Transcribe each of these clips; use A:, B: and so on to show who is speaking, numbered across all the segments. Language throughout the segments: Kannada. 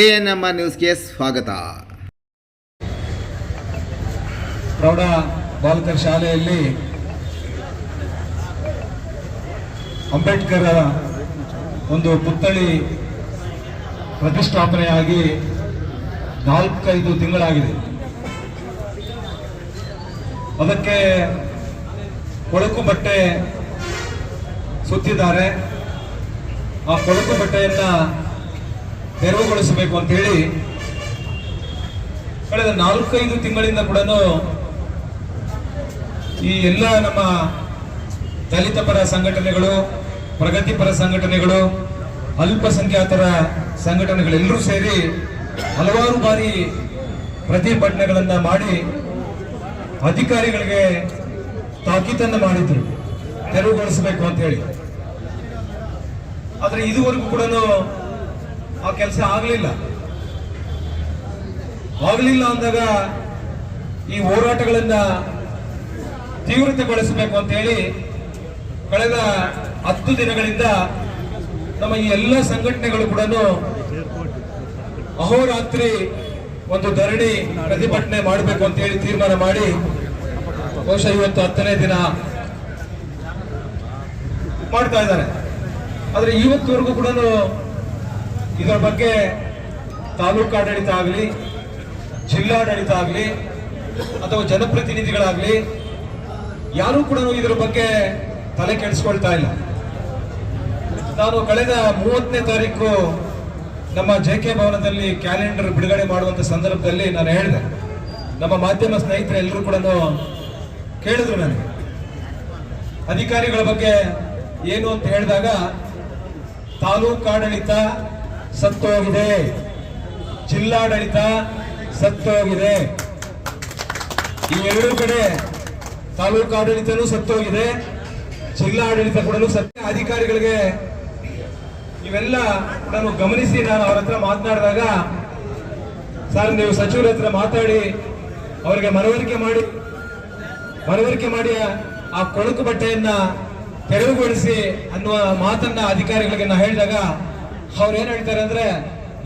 A: ಎಎನ್ಎಂ ನ್ಯೂಸ್ಗೆ ಸ್ವಾಗತ.
B: ಪ್ರೌಢ ಬಾಲಕರ ಶಾಲೆಯಲ್ಲಿ ಅಂಬೇಡ್ಕರ್ ಒಂದು ಪುತ್ಥಳಿ ಪ್ರತಿಷ್ಠಾಪನೆಯಾಗಿ ನಾಲ್ಕೈದು ತಿಂಗಳಾಗಿದೆ. ಅದಕ್ಕೆ ಕೊಳಕು ಬಟ್ಟೆ ಸುತ್ತಿದ್ದಾರೆ. ಆ ಕೊಳಕು ಬಟ್ಟೆಯನ್ನ ತೆರವುಗೊಳಿಸಬೇಕು ಅಂತ ಹೇಳಿ ಕಳೆದ ನಾಲ್ಕೈದು ತಿಂಗಳಿಂದ ಕೂಡ ಈ ಎಲ್ಲ ನಮ್ಮ ದಲಿತ ಪರ ಸಂಘಟನೆಗಳು ಪ್ರಗತಿಪರ ಸಂಘಟನೆಗಳು, ಅಲ್ಪಸಂಖ್ಯಾತರ ಸಂಘಟನೆಗಳೆಲ್ಲರೂ ಸೇರಿ ಹಲವಾರು ಬಾರಿ ಪ್ರತಿಭಟನೆಗಳನ್ನ ಮಾಡಿ ಅಧಿಕಾರಿಗಳಿಗೆ ತಾಕೀತನ್ನು ಮಾಡಿದ್ರು. ತೆರವುಗೊಳಿಸಬೇಕು ಅಂತ ಹೇಳಿ. ಆದ್ರೆ ಇದುವರೆಗೂ ಕೂಡ ಆ ಕೆಲಸ ಆಗಲಿಲ್ಲ. ಆಗಲಿಲ್ಲ ಅಂದಾಗ ಈ ಹೋರಾಟಗಳನ್ನ ತೀವ್ರತೆಗೊಳಿಸಬೇಕು ಅಂತ ಹೇಳಿ ಕಳೆದ ಹತ್ತು ದಿನಗಳಿಂದ ನಮ್ಮ ಈ ಎಲ್ಲ ಸಂಘಟನೆಗಳು ಕೂಡ ಅಹೋರಾತ್ರಿ ಒಂದು ಧರಣಿ ಪ್ರತಿಭಟನೆ ಮಾಡಬೇಕು ಅಂತ ಹೇಳಿ ತೀರ್ಮಾನ ಮಾಡಿ ಬಹುಶಃ ಇವತ್ತು ಹತ್ತನೇ ದಿನ ಮಾಡ್ತಾ ಇದ್ದಾರೆ. ಆದ್ರೆ ಇವತ್ತುವರೆಗೂ ಕೂಡ ಇದರ ಬಗ್ಗೆ ತಾಲೂಕಾಡಳಿತ ಆಗಲಿ, ಜಿಲ್ಲಾಡಳಿತ ಆಗಲಿ, ಅಥವಾ ಜನಪ್ರತಿನಿಧಿಗಳಾಗಲಿ, ಯಾರೂ ಕೂಡ ಇದರ ಬಗ್ಗೆ ತಲೆ ಕೆಡಿಸ್ಕೊಳ್ತಾ ಇಲ್ಲ. ನಾನು ಕಳೆದ ಮೂವತ್ತನೇ ತಾರೀಕು ನಮ್ಮ ಜೆ ಕೆ ಭವನದಲ್ಲಿ ಕ್ಯಾಲೆಂಡರ್ ಬಿಡುಗಡೆ ಮಾಡುವಂತ ಸಂದರ್ಭದಲ್ಲಿ ನಾನು ಹೇಳಿದೆ. ನಮ್ಮ ಮಾಧ್ಯಮ ಸ್ನೇಹಿತರು ಎಲ್ಲರೂ ಕೂಡ ಕೇಳಿದ್ರು ನನಗೆ. ಅಧಿಕಾರಿಗಳ ಬಗ್ಗೆ ಏನು ಅಂತ ಹೇಳಿದಾಗ, ತಾಲೂಕು ಆಡಳಿತ ಸತ್ತೋಗಿದೆ. ಜಿಲ್ಲಾಡಳಿತ ಸತ್ತೋಗಿದೆ. ಈ ಎರಡೂ ಕಡೆ ತಾಲೂಕು ಆಡಳಿತನೂ ಸತ್ತೋಗಿದೆ. ಜಿಲ್ಲಾಡಳಿತ ಕೂಡ ಸತ್ಯ ಅಧಿಕಾರಿಗಳಿಗೆ ಇವೆಲ್ಲ ನಾನು ಗಮನಿಸಿ, ನಾನು ಅವ್ರ ಹತ್ರ ಮಾತನಾಡಿದಾಗ ಸರ್, ನೀವು ಸಚಿವರ ಹತ್ರ ಮಾತಾಡಿ, ಅವರಿಗೆ ಮನವರಿಕೆ ಮಾಡಿ ಮನವರಿಕೆ ಮಾಡಿ ಆ ಕೊಳಕು ಬಟ್ಟೆಯನ್ನ ತೆರವುಗೊಳಿಸಿ ಅನ್ನುವ ಮಾತನ್ನ ಅಧಿಕಾರಿಗಳಿಗೆ ನಾ ಹೇಳಿದಾಗ ಅವ್ರು ಏನ್ ಹೇಳ್ತಾರೆ ಅಂದ್ರೆ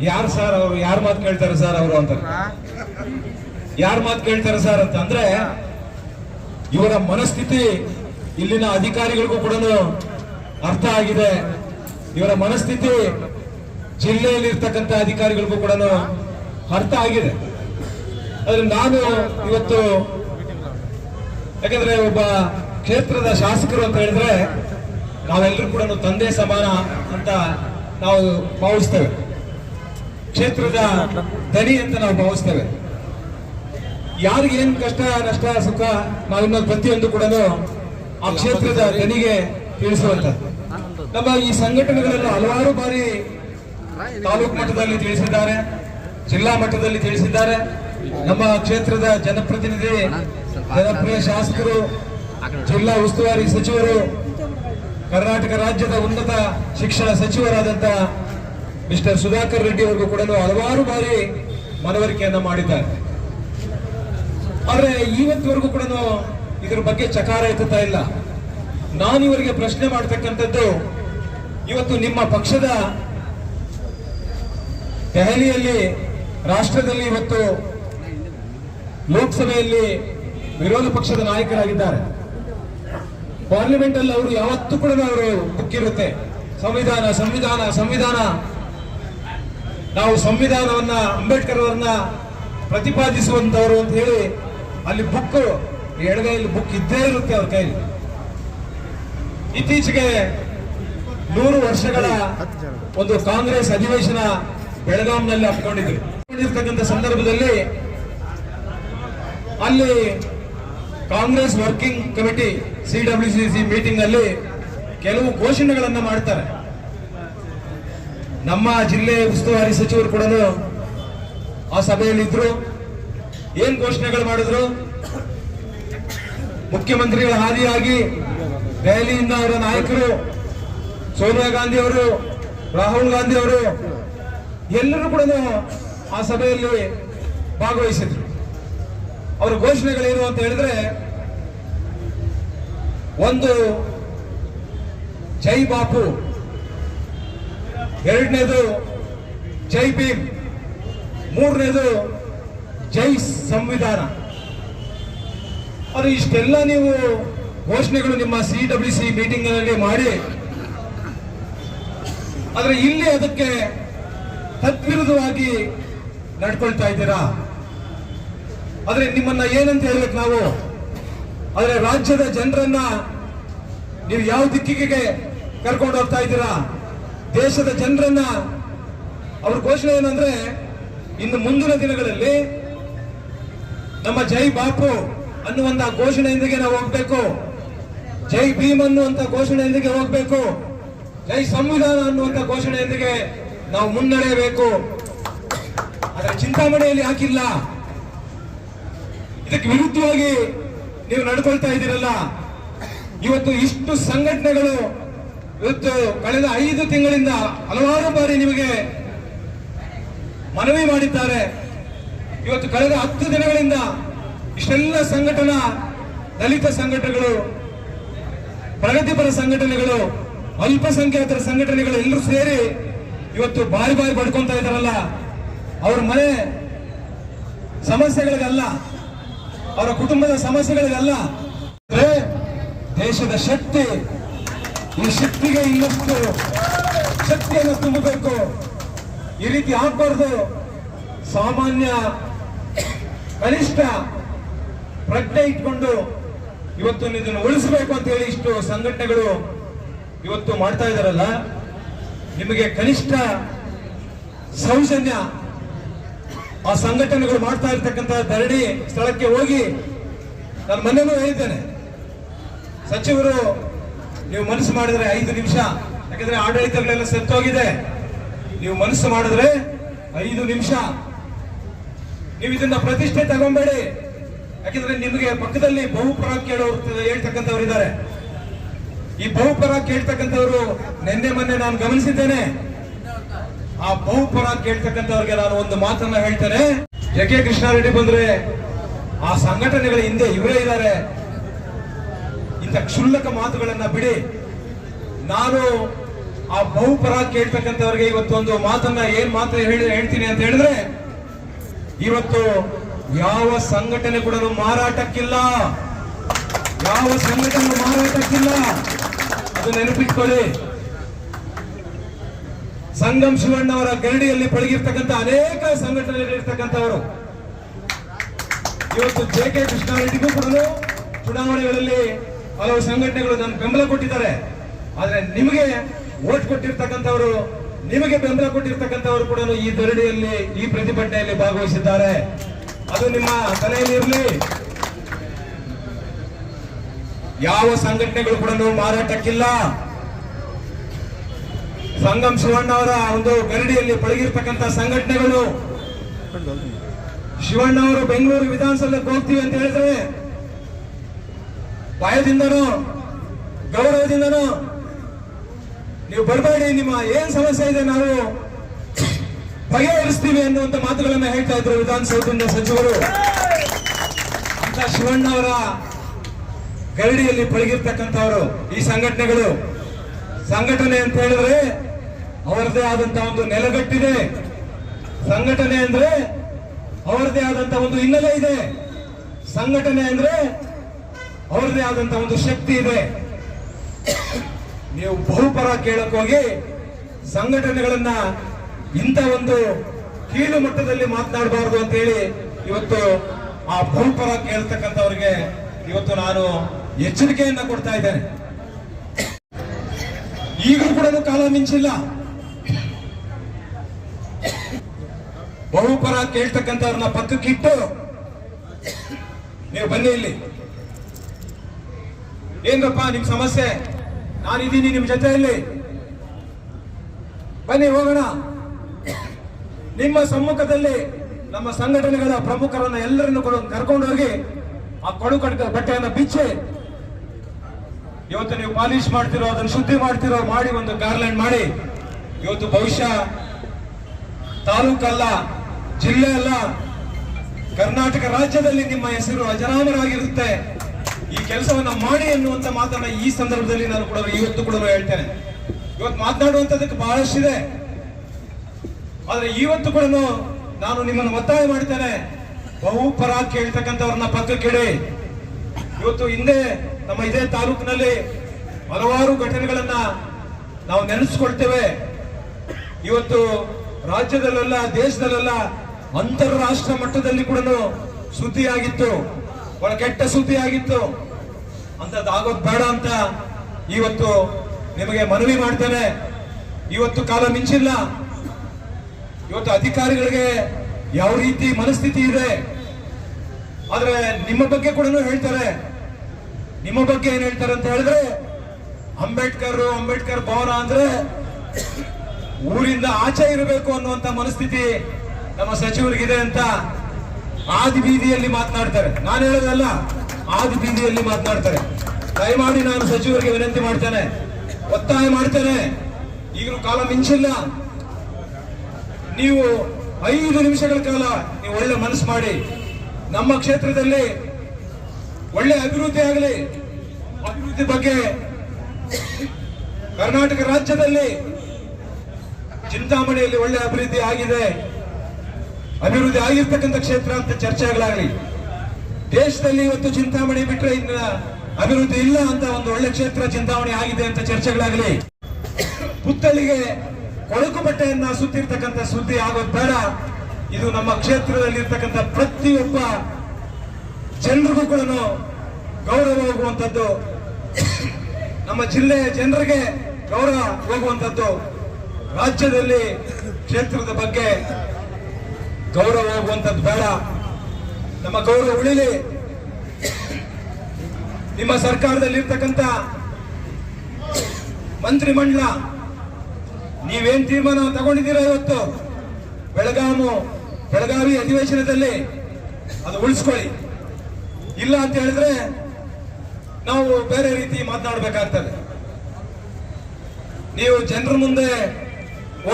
B: ಯಾರು ಸರ್ ಅವರು ಯಾರ ಮಾತು ಕೇಳ್ತಾರೆ ಸರ್ ಅವರು ಅಂತ. ಯಾರ ಮಾತು ಕೇಳ್ತಾರೆ ಸರ್ ಅಂತ ಅಂದ್ರೆ ಇವರ ಮನಸ್ಥಿತಿ ಇಲ್ಲಿನ ಅಧಿಕಾರಿಗಳಿಗೂ ಕೂಡ ಅರ್ಥ ಆಗಿದೆ. ಇವರ ಮನಸ್ಥಿತಿ ಜಿಲ್ಲೆಯಲ್ಲಿ ಇರ್ತಕ್ಕಂಥ ಅಧಿಕಾರಿಗಳಿಗೂ ಕೂಡ ಅರ್ಥ ಆಗಿದೆ. ಆದ್ರೆ ನಾನು ಇವತ್ತು ಯಾಕಂದ್ರೆ ಒಬ್ಬ ಕ್ಷೇತ್ರದ ಶಾಸಕರು ಅಂತ ಹೇಳಿದ್ರೆ ನಾವೆಲ್ಲರೂ ಕೂಡ ತಂದೆ ಸಮಾನ ಅಂತ ನಾವು ಭಾವಿಸ್ತೇವೆ. ಕ್ಷೇತ್ರದ ದನಿ ಅಂತ ನಾವು ಭಾವಿಸ್ತೇವೆ. ಯಾರಿಗೇನು ಕಷ್ಟ, ನಷ್ಟ, ಸುಖ ನಾವಿನ್ನ ಪ್ರತಿಯೊಂದು ಕೂಡ ಆ ಕ್ಷೇತ್ರದ ದನಿಗೆ ತಿಳಿಸುವಂತದ್ದು ನಮ್ಮ ಈ ಸಂಘಟನೆಗಳನ್ನು ಹಲವಾರು ಬಾರಿ ತಾಲೂಕು ಮಟ್ಟದಲ್ಲಿ ತಿಳಿಸಿದ್ದಾರೆ, ಜಿಲ್ಲಾ ಮಟ್ಟದಲ್ಲಿ ತಿಳಿಸಿದ್ದಾರೆ. ನಮ್ಮ ಕ್ಷೇತ್ರದ ಜನಪ್ರತಿನಿಧಿ, ಜನಪ್ರಿಯ ಶಾಸಕರು, ಜಿಲ್ಲಾ ಉಸ್ತುವಾರಿ ಸಚಿವರು ಕರ್ನಾಟಕ ರಾಜ್ಯದ ಉನ್ನತ ಶಿಕ್ಷಣ ಸಚಿವರಾದಂತಹ ಮಿಸ್ಟರ್ ಸುಧಾಕರ್ ರೆಡ್ಡಿ ಅವರಿಗೂ ಕೂಡ ಹಲವಾರು ಬಾರಿ ಮನವರಿಕೆಯನ್ನ ಮಾಡಿದ್ದಾರೆ. ಆದರೆ ಇವತ್ತಿವರೆಗೂ ಕೂಡ ಇದ್ರ ಬಗ್ಗೆ ಚಕಾರ ಎತ್ತುತ್ತಾ ಇಲ್ಲ. ನಾನು ಇವರಿಗೆ ಪ್ರಶ್ನೆ ಮಾಡ್ತಕ್ಕಂಥದ್ದು, ಇವತ್ತು ನಿಮ್ಮ ಪಕ್ಷದ ದೆಹಲಿಯಲ್ಲಿ, ರಾಷ್ಟ್ರದಲ್ಲಿ ಇವತ್ತು ಲೋಕಸಭೆಯಲ್ಲಿ ವಿರೋಧ ಪಕ್ಷದ ನಾಯಕರಾಗಿದ್ದಾರೆ. ಪಾರ್ಲಿಮೆಂಟ್ ಅಲ್ಲಿ ಅವರು ಯಾವತ್ತೂ ಕೂಡ ಅವರು ಬುಕ್ಕಿರುತ್ತೆ ಸಂವಿಧಾನ ಸಂವಿಧಾನ ಸಂವಿಧಾನ. ನಾವು ಸಂವಿಧಾನವನ್ನ ಅಂಬೇಡ್ಕರ್ ಅವರನ್ನ ಪ್ರತಿಪಾದಿಸುವಂತವರು ಅಂತ ಹೇಳಿ ಅಲ್ಲಿ ಬುಕ್ ಎಡಗೈಲಿ ಬುಕ್ ಇದ್ದೇ ಇರುತ್ತೆ ಅವ್ರ ಕೈಲಿ. ಇತ್ತೀಚೆಗೆ ನೂರು ವರ್ಷಗಳ ಒಂದು ಕಾಂಗ್ರೆಸ್ ಅಧಿವೇಶನ ಬೆಳಗಾಂನಲ್ಲಿ ಹಮ್ಮಿಕೊಂಡಿದ್ರು. ಸಂದರ್ಭದಲ್ಲಿ ಅಲ್ಲಿ Congress working committee C C C meeting ಅಲ್ಲಿ ಕೆಲವು ಘೋಷಣೆಗಳನ್ನ ಮಾಡ್ತಾರೆ. ನಮ್ಮ ಜಿಲ್ಲೆ ಉಸ್ತುವಾರಿ ಸಚಿವರು ಕೂಡ ಆ ಸಭೆಯಲ್ಲಿ ಇದ್ರು ಏನ್ ಘೋಷಣೆಗಳು ಮಾಡಿದ್ರು? ಮುಖ್ಯಮಂತ್ರಿಗಳ ಹಾದಿಯಾಗಿ ದೆಹಲಿಯಿಂದ ಅವರ ನಾಯಕರು ಸೋನಿಯಾ ಗಾಂಧಿ ಅವರು, ರಾಹುಲ್ ಗಾಂಧಿ ಅವರು ಎಲ್ಲರೂ ಕೂಡ ಆ ಸಭೆಯಲ್ಲಿ ಭಾಗವಹಿಸಿದ್ರು. ಅವರ ಘೋಷಣೆಗಳೇನು ಅಂತ ಹೇಳಿದ್ರೆ ಒಂದು ಜೈ ಬಾಪು, ಎರಡನೇದು ಜೈ ಭೀಮ್, ಮೂರನೇದು ಜೈ ಸಂವಿಧಾನ. ಅದು ಇಷ್ಟೆಲ್ಲ ನೀವು ಘೋಷಣೆಗಳು ನಿಮ್ಮ ಸಿ ಡಬ್ಲ್ಯೂ ಸಿ ಮೀಟಿಂಗ್ನಲ್ಲಿ ಮಾಡಿ, ಆದರೆ ಇಲ್ಲಿ ಅದಕ್ಕೆ ತದ್ವಿರುದ್ಧವಾಗಿ ನಡ್ಕೊಳ್ತಾ ಇದ್ದೀರಾ? ಆದರೆ ನಿಮ್ಮನ್ನ ಏನಂತ ಹೇಳ್ಬೇಕು ನಾವು? ಆದ್ರೆ ರಾಜ್ಯದ ಜನರನ್ನ ನೀವು ಯಾವ ದಿಕ್ಕಿಗೆ ಕರ್ಕೊಂಡು ಹೋಗ್ತಾ ಇದ್ದೀರಾ? ದೇಶದ ಜನರನ್ನ ಅವ್ರ ಘೋಷಣೆ ಏನಂದ್ರೆ, ಇನ್ನು ಮುಂದಿನ ದಿನಗಳಲ್ಲಿ ನಮ್ಮ ಜೈ ಬಾಪು ಅನ್ನುವಂತ ಘೋಷಣೆಯೊಂದಿಗೆ ನಾವು ಹೋಗ್ಬೇಕು. ಜೈ ಭೀಮ್ ಅನ್ನುವಂತ ಘೋಷಣೆಯೊಂದಿಗೆ ಹೋಗ್ಬೇಕು. ಜೈ ಸಂವಿಧಾನ ಅನ್ನುವಂತ ಘೋಷಣೆಯೊಂದಿಗೆ ನಾವು ಮುನ್ನಡೆಯಬೇಕು. ಅದರ ಚಿಂತಾಮಣಿಯಲ್ಲಿ ಹಾಕಿಲ್ಲ. ಇದಕ್ಕೆ ವಿರುದ್ಧವಾಗಿ ನೀವು ನಡ್ಕೊಳ್ತಾ ಇದ್ದೀರಲ್ಲ? ಇವತ್ತು ಇಷ್ಟು ಸಂಘಟನೆಗಳು ಇವತ್ತು ಕಳೆದ ಐದು ತಿಂಗಳಿಂದ ಹಲವಾರು ಬಾರಿ ನಿಮಗೆ ಮನವಿ ಮಾಡಿದ್ದಾರೆ. ಇವತ್ತು ಕಳೆದ ಹತ್ತು ದಿನಗಳಿಂದ ಇಷ್ಟೆಲ್ಲ ಸಂಘಟನಾ, ದಲಿತ ಸಂಘಟನೆಗಳು ಪ್ರಗತಿಪರ ಸಂಘಟನೆಗಳು, ಅಲ್ಪಸಂಖ್ಯಾತರ ಸಂಘಟನೆಗಳು ಎಲ್ಲರೂ ಸೇರಿ ಇವತ್ತು ಬಾಯಿ ಬಾಯಿ ಪಡ್ಕೊಂತ ಇದ್ದಾರಲ್ಲ. ಅವ್ರ ಮನೆ ಸಮಸ್ಯೆಗಳಿಗಲ್ಲ. ಅವರ ಕುಟುಂಬದ ಸಮಸ್ಯೆಗಳಿಗೆಲ್ಲ ದೇಶದ ಶಕ್ತಿ, ಈ ಶಕ್ತಿಗೆ ಇನ್ನಷ್ಟು ಶಕ್ತಿಯನ್ನು ತುಂಬಬೇಕು. ಈ ರೀತಿ ಆಗ್ಬಾರ್ದು. ಸಾಮಾನ್ಯ ಕನಿಷ್ಠ ಪ್ರಜ್ಞೆ ಇಟ್ಕೊಂಡು ಇವತ್ತು ಇದನ್ನು ಉಳಿಸಬೇಕು ಅಂತ ಹೇಳಿ ಇಷ್ಟು ಸಂಘಟನೆಗಳು ಇವತ್ತು ಮಾಡ್ತಾ ಇದಾರಲ್ಲ ನಿಮಗೆ ಕನಿಷ್ಠ ಸೌಜನ್ಯ ಆ ಸಂಘಟನೆಗಳು ಮಾಡ್ತಾ ಇರ್ತಕ್ಕಂಥ ಧರಣಿ ಸ್ಥಳಕ್ಕೆ ಹೋಗಿ ನಾನು ಮನೆಯೂ ಹೇಳಿದ್ದೇನೆ. ಸಚಿವರು ನೀವು ಮನಸ್ಸು ಮಾಡಿದ್ರೆ ಐದು ನಿಮಿಷ, ಯಾಕಂದ್ರೆ ಆಡಳಿತಗಳೆಲ್ಲ ಸತ್ತೋಗಿದೆ. ನೀವು ಮನಸ್ಸು ಮಾಡಿದ್ರೆ ಐದು ನಿಮಿಷ. ನೀವು ಇದನ್ನ ಪ್ರತಿಷ್ಠೆ ತಗೊಂಬೇಡಿ. ಯಾಕಂದ್ರೆ ನಿಮಗೆ ಪಕ್ಕದಲ್ಲಿ ಬಹುಪರ ಕೇಳೋರು ಹೇಳ್ತಕ್ಕಂಥವ್ರು ಇದ್ದಾರೆ ಈ ಬಹುಪರ ಕೇಳ್ತಕ್ಕಂಥವ್ರು ನಿನ್ನೆ ಮೊನ್ನೆ ನಾನು ಗಮನಿಸಿದ್ದೇನೆ. ಆ ಬಹುಪರ ಕೇಳ್ತಕ್ಕಂಥವ್ರಿಗೆ ನಾನು ಒಂದು ಮಾತನ್ನ ಹೇಳ್ತೇನೆ. ಜಕೆ ಕೃಷ್ಣಾರೆಡ್ಡಿ ಬಂದ್ರೆ ಆ ಸಂಘಟನೆಗಳ ಹಿಂದೆ ಇವರೇ ಇದ್ದಾರೆ. ಇಂಥ ಕ್ಷುಲ್ಲಕ ಮಾತುಗಳನ್ನ ಬಿಡಿ. ನಾನು ಆ ಬಹುಪರ ಕೇಳ್ತಕ್ಕಂಥವ್ರಿಗೆ ಇವತ್ತು ಒಂದು ಮಾತನ್ನ ಏನ್ ಮಾತು ಹೇಳಿ ಹೇಳ್ತೀನಿ ಅಂತ ಹೇಳಿದ್ರೆ, ಇವತ್ತು ಯಾವ ಸಂಘಟನೆ ಕೂಡ ಮಾರಾಟಕ್ಕಿಲ್ಲ. ಯಾವ ಸಂಘಟನೆ ಮಾರಾಟಕ್ಕಿಲ್ಲ. ಅದು ನೆನಪಿಟ್ಕೊಳ್ಳಿ. ಸಂಗಮ್ ಶಿವಣ್ಣ ಅವರ ಗರಡಿಯಲ್ಲಿ ಪಳಗಿರ್ತಕ್ಕಂಥ ಅನೇಕ ಸಂಘಟನೆಗಳಿರ್ತಕ್ಕಂಥವರು. ಇವತ್ತು ಜೆ ಕೆ ಕೃಷ್ಣಾರೆಡ್ಡಿಗೂ ಕೂಡ ಚುನಾವಣೆಗಳಲ್ಲಿ ಹಲವು ಸಂಘಟನೆಗಳು ನಮ್ಮ ಬೆಂಬಲ ಕೊಟ್ಟಿದ್ದಾರೆ. ಆದ್ರೆ ನಿಮಗೆ ಓಟ್ ಕೊಟ್ಟಿರ್ತಕ್ಕಂಥವರು, ನಿಮಗೆ ಬೆಂಬಲ ಕೊಟ್ಟಿರ್ತಕ್ಕಂಥವರು ಕೂಡ ಈ ಧರಣಿಯಲ್ಲಿ ಈ ಪ್ರತಿಭಟನೆಯಲ್ಲಿ ಭಾಗವಹಿಸಿದ್ದಾರೆ. ಅದು ನಿಮ್ಮ ತಲೆಯಲ್ಲಿ ಇರಲಿ. ಯಾವ ಸಂಘಟನೆಗಳು ಕೂಡ ಮಾರಾಟಕ್ಕಿಲ್ಲ. ಸಂಗಮ್ ಶಿವಣ್ಣ ಅವರ ಒಂದು ಗರಡಿಯಲ್ಲಿ ಪಳಗಿರ್ತಕ್ಕಂಥ ಸಂಘಟನೆಗಳು. ಶಿವಣ್ಣ ಅವರು ಬೆಂಗಳೂರು ವಿಧಾನಸೌಧಕ್ಕೆ ಹೋಗ್ತೀವಿ ಅಂತ ಹೇಳಿದ್ರೆ, ಭಯದಿಂದನೂ, ಗೌರವದಿಂದನೂ, ನೀವು ಬರಬೇಡಿ, ನಿಮ್ಮ ಏನ್ ಸಮಸ್ಯೆ ಇದೆ ನಾವು ಬಗೆಹರಿಸ್ತೀವಿ ಅನ್ನುವಂತ ಮಾತುಗಳನ್ನ ಹೇಳ್ತಾ ಇದ್ರು ವಿಧಾನಸೌಧದಿಂದ ಸಚಿವರು. ಅಂತ ಶಿವಣ್ಣ ಅವರ ಗರಡಿಯಲ್ಲಿ ಪಳಗಿರ್ತಕ್ಕಂಥವರು ಈ ಸಂಘಟನೆಗಳು. ಸಂಘಟನೆ ಅಂತ ಹೇಳಿದ್ರೆ ಅವರದೇ ಆದಂತಹ ಒಂದು ನೆಲೆಗಟ್ಟಿದೆ. ಸಂಘಟನೆ ಅಂದ್ರೆ ಅವರದೇ ಆದಂತಹ ಒಂದು ಹಿನ್ನೆಲೆ ಇದೆ. ಸಂಘಟನೆ ಅಂದ್ರೆ ಅವರದೇ ಆದಂತಹ ಒಂದು ಶಕ್ತಿ ಇದೆ. ನೀವು ಬಹುಪರ ಕೇಳಕ್ ಹೋಗಿ ಸಂಘಟನೆಗಳನ್ನ ಇಂಥ ಒಂದು ಕೀಳು ಮಟ್ಟದಲ್ಲಿ ಮಾತನಾಡಬಾರದು ಅಂತ ಹೇಳಿ ಇವತ್ತು ಆ ಬಹುಪರ ಕೇಳ್ತಕ್ಕಂಥವ್ರಿಗೆ ಇವತ್ತು ನಾನು ಎಚ್ಚರಿಕೆಯನ್ನ ಕೊಡ್ತಾ ಇದ್ದೇನೆ. ಈಗಲೂ ಕೂಡ ಕಾಲ ಮಿಂಚಿಲ್ಲ. ಬಹುಪರ ಕೇಳ್ತಕ್ಕಂಥವ್ರನ್ನ ಪಕ್ಕಕ್ಕಿಟ್ಟು ನೀವು ಬನ್ನಿ ಇಲ್ಲಿ. ಏನ್ರಪ್ಪ, ನಿಮ್ ಸಮಸ್ಯೆ? ನಾನಿದ್ದೀನಿ ನಿಮ್ ಜೊತೆಯಲ್ಲಿ. ಬನ್ನಿ, ಹೋಗೋಣ. ನಿಮ್ಮ ಸಮ್ಮುಖದಲ್ಲಿ ನಮ್ಮ ಸಂಘಟನೆಗಳ ಪ್ರಮುಖರನ್ನ ಎಲ್ಲರನ್ನು ಕೂಡ ಕರ್ಕೊಂಡು ಹೋಗಿ ಆ ಕೊಡು ಕಡ್ಕ ಬಟ್ಟೆಯನ್ನ ಬಿಚ್ಚಿ, ಇವತ್ತು ನೀವು ಪಾಲಿಶ್ ಮಾಡ್ತಿರೋ, ಅದನ್ನು ಶುದ್ಧಿ ಮಾಡ್ತಿರೋ, ಮಾಡಿ ಒಂದು ಗಾರ್ಲೆಂಡ್ ಮಾಡಿ. ಇವತ್ತು ಬಹುಶಃ ತಾಲೂಕಲ್ಲ ಜಿಲ್ಲೆ ಅಲ್ಲ ಕರ್ನಾಟಕ ರಾಜ್ಯದಲ್ಲಿ ನಿಮ್ಮ ಹೆಸರು ಅಜರಾಮರಾಗಿರುತ್ತೆ. ಈ ಕೆಲಸವನ್ನ ಮಾಡಿ ಅನ್ನುವಂತ ಮಾತನ್ನ ಈ ಸಂದರ್ಭದಲ್ಲಿ ನಾನು ಕೂಡ ಇವತ್ತು ಕೂಡ ಹೇಳ್ತೇನೆ. ಇವತ್ತು ಮಾತನಾಡುವಂತದಕ್ಕೆ ಬಹಳಷ್ಟಿದೆ. ಆದ್ರೆ ಇವತ್ತು ಕೂಡ ನಾನು ನಿಮ್ಮನ್ನು ಒತ್ತಾಯ ಮಾಡ್ತೇನೆ. ಬಹುಪರ ಕೇಳ್ತಕ್ಕಂಥವ್ರನ್ನ ಕೇಳಿ ಇವತ್ತು ಹಿಂದೆ ನಮ್ಮ ಇದೇ ತಾಲೂಕಿನಲ್ಲಿ ಹಲವಾರು ಘಟನೆಗಳನ್ನ ನಾವು ನೆನೆಸ್ಕೊಳ್ತೇವೆ. ಇವತ್ತು ರಾಜ್ಯದಲ್ಲೆಲ್ಲ, ದೇಶದಲ್ಲೆಲ್ಲ ಅಂತಾರಾಷ್ಟ್ರ ಮಟ್ಟದಲ್ಲಿ ಕೂಡ ಸುದ್ದಿ ಆಗಿತ್ತು ಬಹಳ ಕೆಟ್ಟ ಸುದ್ದಿ ಆಗಿತ್ತು ಅಂತದ್ದಾಗೋದ್ ಬೇಡ ಅಂತ ಇವತ್ತು ನಿಮಗೆ ಮನವಿ ಮಾಡ್ತೇನೆ. ಇವತ್ತು ಕಾಲ ಮಿಂಚಿಲ್ಲ. ಇವತ್ತು ಅಧಿಕಾರಿಗಳಿಗೆ ಯಾವ ರೀತಿ ಮನಸ್ಥಿತಿ ಇದೆ? ಆದ್ರೆ ನಿಮ್ಮ ಬಗ್ಗೆ ಕೂಡ ಹೇಳ್ತಾರೆ. ನಿಮ್ಮ ಬಗ್ಗೆ ಏನ್ ಹೇಳ್ತಾರೆ ಅಂತ ಹೇಳಿದ್ರೆ, ಅಂಬೇಡ್ಕರ್ ಅಂಬೇಡ್ಕರ್ ಭವನ ಅಂದ್ರೆ ಊರಿಂದ ಆಚೆ ಇರಬೇಕು ಅನ್ನುವಂತ ಮನಸ್ಥಿತಿ ನಮ್ಮ ಸಚಿವರಿಗಿದೆ ಅಂತ ಆದಿ ಬೀದಿಯಲ್ಲಿ ಮಾತನಾಡ್ತಾರೆ. ನಾನು ಹೇಳೋದಲ್ಲ, ಆದಿ ಬೀದಿಯಲ್ಲಿ ಮಾತನಾಡ್ತಾರೆ. ದಯಮಾಡಿ ನಾನು ಸಚಿವರಿಗೆ ವಿನಂತಿ ಮಾಡ್ತೇನೆ. ಒತ್ತಾಯ ಮಾಡ್ತೇನೆ. ಈಗಲೂ ಕಾಲ ಮಿಂಚಿಲ್ಲ. ನೀವು ಐದು ನಿಮಿಷಗಳ ಕಾಲ ನೀವು ಒಳ್ಳೆ ಮನಸ್ಸು ಮಾಡಿ. ನಮ್ಮ ಕ್ಷೇತ್ರದಲ್ಲಿ ಒಳ್ಳೆ ಅಭಿವೃದ್ಧಿ ಆಗಲಿ. ಅಭಿವೃದ್ಧಿ ಬಗ್ಗೆ ಕರ್ನಾಟಕ ರಾಜ್ಯದಲ್ಲಿ ಚಿಂತಾಮಣಿಯಲ್ಲಿ ಒಳ್ಳೆ ಅಭಿವೃದ್ಧಿ ಆಗಿದೆ. ಅಭಿವೃದ್ಧಿ ಆಗಿರ್ತಕ್ಕಂಥ ಕ್ಷೇತ್ರ ಅಂತ ಚರ್ಚೆಗಳಾಗಲಿ. ದೇಶದಲ್ಲಿ ಇವತ್ತು ಚಿಂತಾಮಣಿ ಬಿಟ್ಟರೆ ಇನ್ನ ಅಭಿವೃದ್ಧಿ ಇಲ್ಲ ಅಂತ ಒಂದು ಒಳ್ಳೆ ಕ್ಷೇತ್ರ ಚಿಂತಾಮಣಿ ಆಗಿದೆ ಅಂತ ಚರ್ಚೆಗಳಾಗಲಿ. ಪುತ್ತಳಿಗೆ ಕೊಳಕು ಬಟ್ಟೆಯನ್ನ ಸುತ್ತಿರ್ತಕ್ಕಂಥ ಸುದ್ದಿ ಆಗೋದ್ ಬೇಡ. ಇದು ನಮ್ಮ ಕ್ಷೇತ್ರದಲ್ಲಿ ಇರ್ತಕ್ಕಂಥ ಪ್ರತಿಯೊಬ್ಬ ಜನರಿಗೂ ಕೂಡ ಗೌರವ ಹೋಗುವಂಥದ್ದು. ನಮ್ಮ ಜಿಲ್ಲೆಯ ಜನರಿಗೆ ಗೌರವ ಹೋಗುವಂಥದ್ದು. ರಾಜ್ಯದಲ್ಲಿ ಕ್ಷೇತ್ರದ ಬಗ್ಗೆ ಗೌರವ ಹೋಗುವಂಥದ್ದು ಬೇಡ. ನಮ್ಮ ಗೌರವ ಉಳಿಲಿ. ನಿಮ್ಮ ಸರ್ಕಾರದಲ್ಲಿ ಇರ್ತಕ್ಕಂಥ ಮಂತ್ರಿಮಂಡಲ, ನೀವೇನ್ ತೀರ್ಮಾನ ತಗೊಂಡಿದ್ದೀರಾ ಇವತ್ತು? ಬೆಳಗಾಮು, ಬೆಳಗಾವಿ ಅಧಿವೇಶನದಲ್ಲಿ ಅದು ಉಳಿಸ್ಕೊಳ್ಳಿ. ಇಲ್ಲ ಅಂತ ಹೇಳಿದ್ರೆ ನಾವು ಬೇರೆ ರೀತಿ ಮಾತನಾಡಬೇಕಾಗ್ತದೆ. ನೀವು ಜನರ ಮುಂದೆ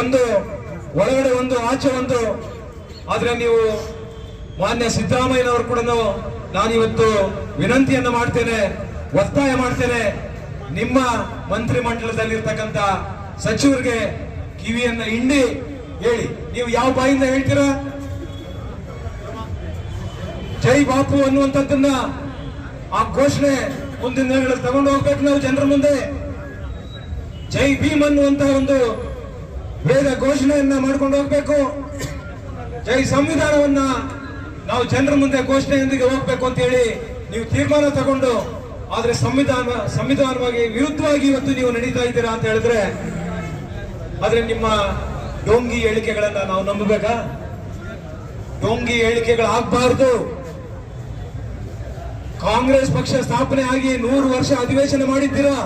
B: ಒಂದು ಒಳಗಡೆ ಒಂದು ಆಚೆ ಒಂದು. ಆದ್ರೆ ನೀವು ಮಾನ್ಯ ಸಿದ್ದರಾಮಯ್ಯನವರು ಕೂಡ ನಾನು ಇವತ್ತು ವಿನಂತಿಯನ್ನ ಮಾಡ್ತೇನೆ, ಒತ್ತಾಯ ಮಾಡ್ತೇನೆ. ನಿಮ್ಮ ಮಂತ್ರಿ ಮಂಡಲದಲ್ಲಿರ್ತಕ್ಕಂಥ ಸಚಿವರಿಗೆ ಕಿವಿಯನ್ನ ಹಿಂಡಿ ಹೇಳಿ. ನೀವು ಯಾವ ಬಾಯಿಂದ ಹೇಳ್ತೀರಾ? ಜೈ ಬಾಪು ಅನ್ನುವಂಥದ್ದನ್ನ ಆ ಘೋಷಣೆ ಮುಂದಿನ ದಿನಗಳಲ್ಲಿ ತಗೊಂಡು ಹೋಗ್ಬೇಕು ನಾವು ಜನರ ಮುಂದೆ. ಜೈ ಭೀಮ್ ಅನ್ನುವಂತಹ ಒಂದು ವೇದ ಘೋಷಣೆಯನ್ನ ಮಾಡ್ಕೊಂಡು ಹೋಗ್ಬೇಕು. ಜೈ ಸಂವಿಧಾನವನ್ನ ನಾವು ಜನರ ಮುಂದೆ ಘೋಷಣೆಯೊಂದಿಗೆ ಹೋಗ್ಬೇಕು ಅಂತ ಹೇಳಿ ನೀವು ತೀರ್ಮಾನ ತಗೊಂಡು, ಆದ್ರೆ ಸಂವಿಧಾನ, ಸಂವಿಧಾನವಾಗಿ ವಿರುದ್ಧವಾಗಿ ಇವತ್ತು ನೀವು ನಡೀತಾ ಇದ್ದೀರಾ ಅಂತ ಹೇಳಿದ್ರೆ, ಆದ್ರೆ ನಿಮ್ಮ ಡೋಂಗಿ ಹೇಳಿಕೆಗಳನ್ನ ನಾವು ನಂಬಬೇಕಾ? ಡೋಂಗಿ ಹೇಳಿಕೆಗಳಾಗಬಾರ್ದು. ಕಾಂಗ್ರೆಸ್ ಪಕ್ಷ ಸ್ಥಾಪನೆ ಆಗಿ ನೂರು ವರ್ಷ ಅಧಿವೇಶನ ಮಾಡಿದ್ದೀರಾ?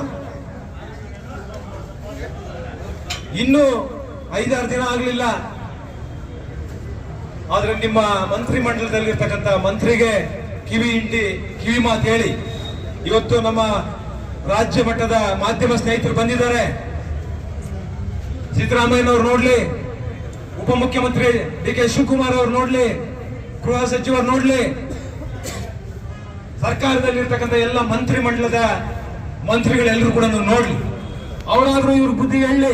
B: ಇನ್ನು ಐದಾರು ದಿನ ಆಗಲಿಲ್ಲ. ಆದ್ರೆ ನಿಮ್ಮ ಮಂತ್ರಿ ಮಂಡಲದಲ್ಲಿರ್ತಕ್ಕಂಥ ಮಂತ್ರಿಗೆ ಕಿವಿ ಇಂಟಿ, ಕಿವಿ ಮಾತು ಹೇಳಿ. ಇವತ್ತು ನಮ್ಮ ರಾಜ್ಯ ಮಟ್ಟದ ಮಾಧ್ಯಮ ಸ್ನೇಹಿತರು ಬಂದಿದ್ದಾರೆ. ಸಿದ್ದರಾಮಯ್ಯನವ್ರು ನೋಡ್ಲಿ, ಉಪಮುಖ್ಯಮಂತ್ರಿ ಡಿ ಕೆ ಶಿವಕುಮಾರ್ ಅವ್ರು ನೋಡ್ಲಿ, ಗೃಹ ಸಚಿವರು ನೋಡ್ಲಿ. ಸರ್ಕಾರದಲ್ಲಿರ್ತಕ್ಕಂಥ ಎಲ್ಲ ಮಂತ್ರಿ ಮಂಡಲದ ಮಂತ್ರಿಗಳೆಲ್ಲರೂ ಕೂಡ ನೋಡ್ಲಿ. ಅವಳಾದ್ರೂ ಇವ್ರ ಬುದ್ಧಿ ಹೇಳಿ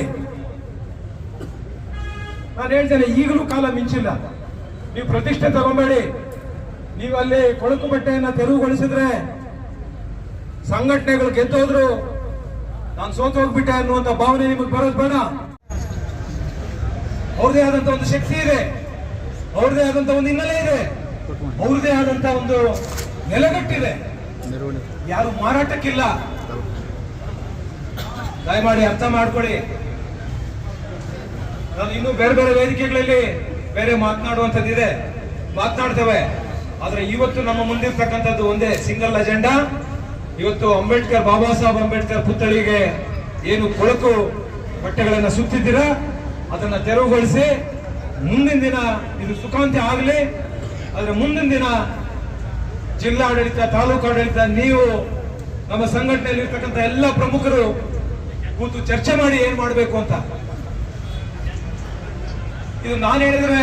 B: ನಾನು ಹೇಳ್ತೇನೆ, ಈಗಲೂ ಕಾಲ ಮಿಂಚಿಲ್ಲ. ನೀವು ಪ್ರತಿಷ್ಠೆ ತಗೊಂಬೇಡಿ. ನೀವು ಅಲ್ಲಿ ಕೊಳಕು ಬಟ್ಟೆಯನ್ನ ತೆರವುಗೊಳಿಸಿದ್ರೆ ಸಂಘಟನೆಗಳು ಗೆದ್ದೋದ್ರು ನಾನು ಸೋತು ಹೋಗ್ಬಿಟ್ಟೆ ಅನ್ನುವಂತ ಭಾವನೆ ನಿಮಗೆ ಬರೋದು ಬೇಡ. ಅವ್ರದೇ ಆದಂತ ಒಂದು ಶಕ್ತಿ ಇದೆ. ಅವ್ರದೇ ಆದಂತ ಒಂದು ಹಿನ್ನೆಲೆ ಇದೆ. ಅವ್ರದೇ ಆದಂತ ಒಂದು ನೆಲೆಗಟ್ಟಿದೆ. ಯಾರು ಮಾರಾಟಕ್ಕಿಲ್ಲ. ದಯಮಾಡಿ ಅರ್ಥ ಮಾಡ್ಕೊಳ್ಳಿ. ನಾನು ಇನ್ನೂ ಬೇರೆ ಬೇರೆ ವೇದಿಕೆಗಳಲ್ಲಿ ಬೇರೆ ಮಾತನಾಡುವಂಥದ್ದಿದೆ ಮಾತನಾಡ್ತೇವೆ. ಆದ್ರೆ ಇವತ್ತು ನಮ್ಮ ಮುಂದಿರ್ತಕ್ಕಂಥದ್ದು ಒಂದೇ ಸಿಂಗಲ್ ಅಜೆಂಡಾ. ಇವತ್ತು ಅಂಬೇಡ್ಕರ್ ಬಾಬಾ ಸಾಹೇಬ್ ಅಂಬೇಡ್ಕರ್ ಪುತ್ಥಳಿಗೆ ಏನು ಕೊಳಕು ಬಟ್ಟೆಗಳನ್ನ ಸುತ್ತಿದ್ದೀರಾ? ಅದನ್ನ ತೆರವುಗೊಳಿಸಿ ಮುಂದಿನ ದಿನ ಇದು ಸುಖಾಂತಿ ಆಗಲಿ. ಆದ್ರೆ ಮುಂದಿನ ದಿನ ಜಿಲ್ಲಾಡಳಿತ, ತಾಲೂಕು ಆಡಳಿತ, ನೀವು ನಮ್ಮ ಸಂಘಟನೆಯಲ್ಲಿ ಇರ್ತಕ್ಕಂಥ ಎಲ್ಲ ಪ್ರಮುಖರು ಕೂತು ಚರ್ಚೆ ಮಾಡಿ ಏನ್ ಮಾಡಬೇಕು ಅಂತ. ಇದು ನಾನು ಹೇಳಿದ್ರೆ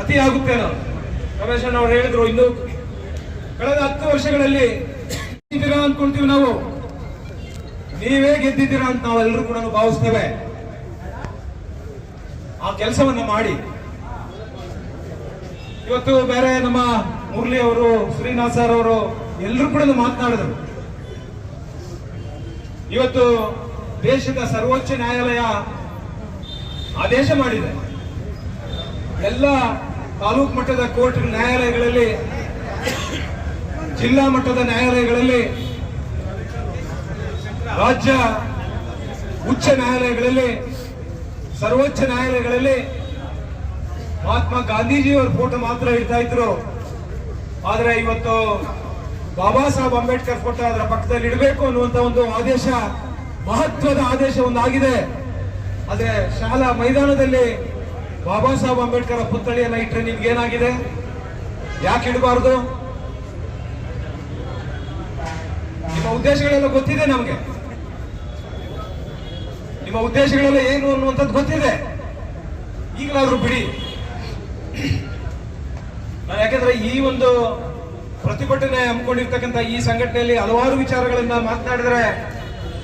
B: ಅತಿ ಆಗುತ್ತೇನೋ? ರಮೇಶ್ ಅಣ್ಣ ಅವ್ರು ಹೇಳಿದ್ರು ಇನ್ನು ಕಳೆದ ಹತ್ತು ವರ್ಷಗಳಲ್ಲಿ ಗೆದ್ದಿದ್ದೀರಾ ಅನ್ಕೊಳ್ತೀವಿ ನಾವು. ನೀವೇ ಗೆದ್ದಿದ್ದೀರಾ ಅಂತ ನಾವೆಲ್ಲರೂ ಕೂಡ ಭಾವಿಸ್ತೇವೆ. ಆ ಕೆಲಸವನ್ನ ಮಾಡಿ. ಇವತ್ತು ಬೇರೆ ನಮ್ಮ ಮುರಳಿ ಅವರು ಶ್ರೀನಾಥ್ ಸರ್ ಅವರು ಎಲ್ಲರೂ ಕೂಡ ಮಾತನಾಡಿದ್ರು. ಇವತ್ತು ದೇಶದ ಸರ್ವೋಚ್ಚ ನ್ಯಾಯಾಲಯ ಆದೇಶ ಮಾಡಿದೆ. ಎಲ್ಲ ತಾಲೂಕು ಮಟ್ಟದ ಕೋರ್ಟ್ ನ್ಯಾಯಾಲಯಗಳಲ್ಲಿ, ಜಿಲ್ಲಾ ಮಟ್ಟದ ನ್ಯಾಯಾಲಯಗಳಲ್ಲಿ, ರಾಜ್ಯ ಉಚ್ಚ ನ್ಯಾಯಾಲಯಗಳಲ್ಲಿ, ಸರ್ವೋಚ್ಚ ನ್ಯಾಯಾಲಯಗಳಲ್ಲಿ ಮಹಾತ್ಮ ಗಾಂಧೀಜಿಯವರ ಫೋಟೋ ಮಾತ್ರ ಇಡ್ತಾ ಇದ್ರು. ಆದ್ರೆ ಇವತ್ತು ಬಾಬಾ ಸಾಹೇಬ್ ಅಂಬೇಡ್ಕರ್ ಫೋಟೋ ಅದರ ಪಕ್ಕದಲ್ಲಿ ಇಡಬೇಕು ಅನ್ನುವಂತ ಒಂದು ಆದೇಶ, ಮಹತ್ವದ ಆದೇಶ ಒಂದಾಗಿದೆ ಆದ್ರೆ ಶಾಲಾ ಮೈದಾನದಲ್ಲಿ ಬಾಬಾ ಸಾಹೇಬ್ ಅಂಬೇಡ್ಕರ್ ಪುತ್ಥಳಿಯನ್ನ ಇಟ್ಟರೆ ನಿಮ್ಗೇನಾಗಿದೆ ಯಾಕೆ ಇಡಬಾರ್ದು? ನಿಮ್ಮ ಉದ್ದೇಶಗಳೆಲ್ಲ ಗೊತ್ತಿದೆ ನಮಗೆ. ನಿಮ್ಮ ಉದ್ದೇಶಗಳೆಲ್ಲ ಏನು ಅನ್ನುವಂಥದ್ದು ಗೊತ್ತಿದೆ. ಈಗಲಾದ್ರೂ ಬಿಡಿ. ನಾನು ಯಾಕಂದ್ರೆ ಈ ಒಂದು ಪ್ರತಿಭಟನೆ ಹಮ್ಮಿಕೊಂಡಿರ್ತಕ್ಕಂಥ ಈ ಸಂಘಟನೆಯಲ್ಲಿ ಹಲವಾರು ವಿಚಾರಗಳನ್ನ ಮಾತನಾಡಿದ್ರೆ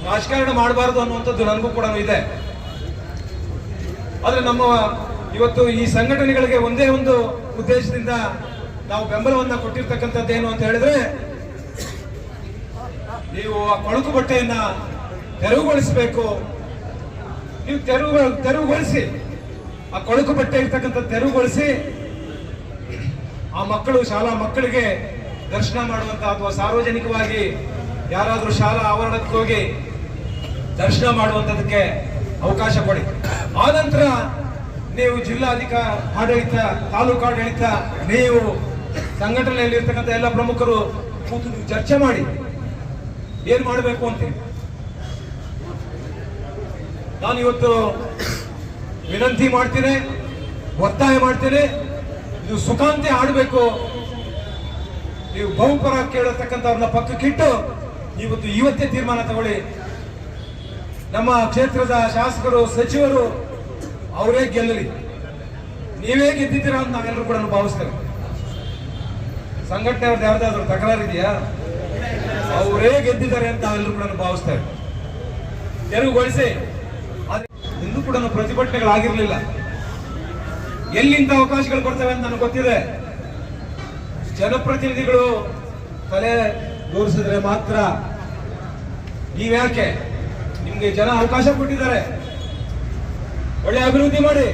B: ರಾಜಕಾರಣ ಮಾಡಬಾರದು ಅನ್ನುವಂಥದ್ದು ನನಗೂ ಕೂಡ ಇದೆ. ಆದ್ರೆ ನಮ್ಮ ಇವತ್ತು ಈ ಸಂಘಟನೆಗಳಿಗೆ ಒಂದೇ ಒಂದು ಉದ್ದೇಶದಿಂದ ನಾವು ಬೆಂಬಲವನ್ನ ಕೊಟ್ಟಿರ್ತಕ್ಕಂಥದ್ದು ಏನು ಅಂತ ಹೇಳಿದ್ರೆ, ನೀವು ಆ ಕೊಳಕು ಬಟ್ಟೆಯನ್ನ ತೆರವುಗೊಳಿಸಬೇಕು. ನೀವು ತೆರವು, ತೆರವುಗೊಳಿಸಿ. ಆ ಕೊಳಕು ಬಟ್ಟೆ ಇರ್ತಕ್ಕಂಥ ತೆರವುಗೊಳಿಸಿ. ಆ ಮಕ್ಕಳು, ಶಾಲಾ ಮಕ್ಕಳಿಗೆ ದರ್ಶನ ಮಾಡುವಂತ ಅಥವಾ ಸಾರ್ವಜನಿಕವಾಗಿ ಯಾರಾದರೂ ಶಾಲಾ ಆವರಣಕ್ಕೆ ಹೋಗಿ ದರ್ಶನ ಮಾಡುವಂಥದಕ್ಕೆ ಅವಕಾಶ ಕೊಡಿ. ಆ ನಂತರ ನೀವು ಜಿಲ್ಲಾಧಿಕ ಆಡಳಿತ, ತಾಲೂಕು ಆಡಳಿತ, ನೀವು ಸಂಘಟನೆಯಲ್ಲಿ ಇರ್ತಕ್ಕಂಥ ಎಲ್ಲ ಪ್ರಮುಖರು ಕೂತು ಚರ್ಚೆ ಮಾಡಿ. ಏನು ಮಾಡಬೇಕು ಅಂತ ನಾನು ಇವತ್ತು ವಿನಂತಿ ಮಾಡ್ತೀನಿ, ಒತ್ತಾಯ ಮಾಡ್ತೀನಿ ಇದು ಸುಖಾಂತಿ ಆಡಬೇಕು ನೀವು ಬಹುಪರ ಕೇಳತಕ್ಕಂಥವ್ರನ್ನ ಪಕ್ಕಕ್ಕಿಟ್ಟು ಇವತ್ತು ಇವತ್ತೇ ತೀರ್ಮಾನ ತಗೊಳ್ಳಿ. ನಮ್ಮ ಕ್ಷೇತ್ರದ ಶಾಸಕರು, ಸಚಿವರು ಅವರೇ ಗೆಲ್ಲಲಿ. ನೀವೇ ಗೆದ್ದಿದ್ದೀರಾ ಅಂತ ನಾವೆಲ್ಲರೂ ಕೂಡ ಭಾವಿಸ್ತೇವೆ ಸಂಘಟನೆಯವ್ರದ್ದು ಯಾವ್ದಾದ್ರು ತಕರಾರು ಇದೆಯಾ ಅವರೇ ಗೆದ್ದಿದ್ದಾರೆ ಅಂತ ನಾವೆಲ್ಲರೂ ಕೂಡ ಭಾವಿಸ್ತೇವೆ ತೆರವುಗೊಳಿಸಿ. ಇನ್ನೂ ಕೂಡ ಪ್ರತಿಭಟನೆಗಳಾಗಿರ್ಲಿಲ್ಲ. ಎಲ್ಲಿಂದ ಅವಕಾಶಗಳು ಕೊಡ್ತವೆ ಅಂತ ನನಗೆ ಗೊತ್ತಿದೆ. ಜನಪ್ರತಿನಿಧಿಗಳು ತಲೆ ತೋರಿಸಿದ್ರೆ ಮಾತ್ರ. ನೀವ್ಯಾಕೆ? ನಿಮ್ಗೆ ಜನ ಅವಕಾಶ ಕೊಟ್ಟಿದ್ದಾರೆ. ಒಳ್ಳೆ ಅಭಿವೃದ್ಧಿ ಮಾಡಿ.